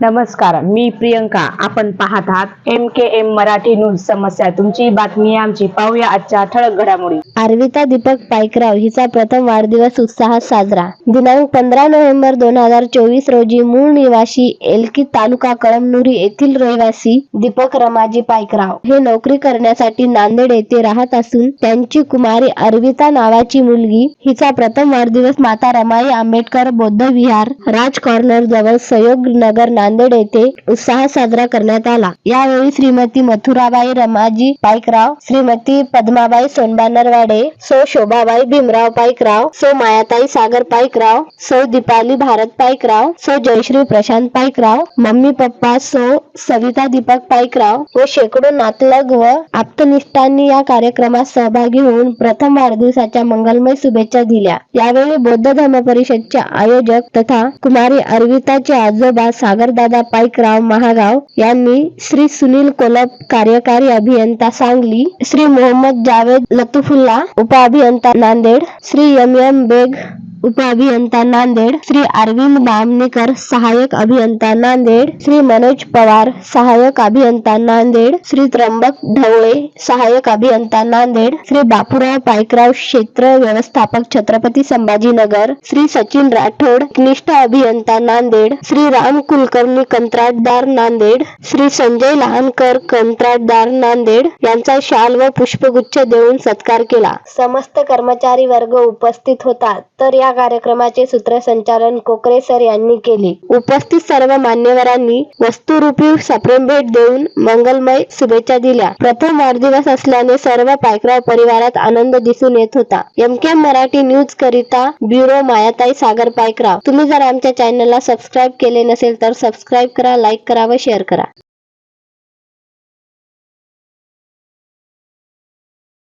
नमस्कार मी प्रियंका. आपण पाहत आहात M K M Marathi news समस्या. तुमची बातमी आमची. पाहूया आजच्या ठळक घडामोडी. आर्विता दीपक पायकराव हिचा प्रथम वाढदिवस उत्साहात साजरा. दिनांक पंधरा नोव्हेंबर दोन हजार चोवीस रोजी मूळ निवासी एलकी तालुका कळमनुरी येथील रहिवासी दीपक रमाजी पायकराव हे नोकरी करण्यासाठी नांदेड येथे राहत असून त्यांची कुमारी अर्विता नावाची मुलगी हिचा प्रथम वाढदिवस माता रमाई आंबेडकर बौद्ध विहार राज कॉर्नर जवळ सहयोग नगर नांदेड येथे उत्साह साजरा करण्यात आला. यावेळी श्रीमती मथुराबाई रमाजी पायकराव श्रीमती पद्माबाई सोनबानरवाडे सो सौ शोभाबाई भीमराव पायकराव सौ मायाताई सागर पायकराव सौ दीपाली भारत पायकराव सौ जयश्री प्रशांत पायकराव मम्मी पप्पा सौ सविता दीपक पायकराव व शेकडो नातलग व आप्तनिष्ठांनी या कार्यक्रमात सहभागी होऊन प्रथम वाढदिवसाच्या मंगलमय शुभेच्छा दिल्या. यावेळी बौद्ध धर्म परिषदच्या आयोजक तथा कुमारी अर्विताचे आजोबा सागर दादा पायकराव महागाव यांनी श्री सुनील कोलप कार्यकारी अभियंता सांगली श्री मोहम्मद जावेद लतुफुल्ला उपअभियंता नांदेड श्री एम एम बेग उपअभियंता नांदेड श्री अरविंद बामणेकर सहाय्यक अभियंता नांदेड श्री मनोज पवार सहाय्यक अभियंता नांदेड श्री त्र्यंबक ढवळे सहाय्यक अभियंता नांदेड श्री बापूराव पायकराव क्षेत्र व्यवस्थापक छत्रपती संभाजीनगर श्री सचिन राठोड निष्ठ अभियंता नांदेड श्री राम कुलकर्णी कंत्राटदार नांदेड श्री संजय लहानकर कंत्राटदार नांदेड यांचा शाल व पुष्पगुच्छ देऊन सत्कार केला. समस्त कर्मचारी वर्ग उपस्थित होता. तर या कार्यक्रमाचे सूत्रसंचालन कोकरे सर यांनी केले. उपस्थित सर्व मान्यवरांनी वस्तुरूपी सप्रेम भेट देऊन मंगलमय शुभेच्छा दिल्या. प्रथम वाढदिवस असल्याने सर्व पायकराव परिवारात आनंद दिसून येत होता. एम मराठी न्यूज करिता ब्युरो मायाताई सागर पायकराव. तुम्ही जर आमच्या चॅनलला सबस्क्राईब केले नसेल तर सबस्क्राईब करा लाईक करा व शेअर करा.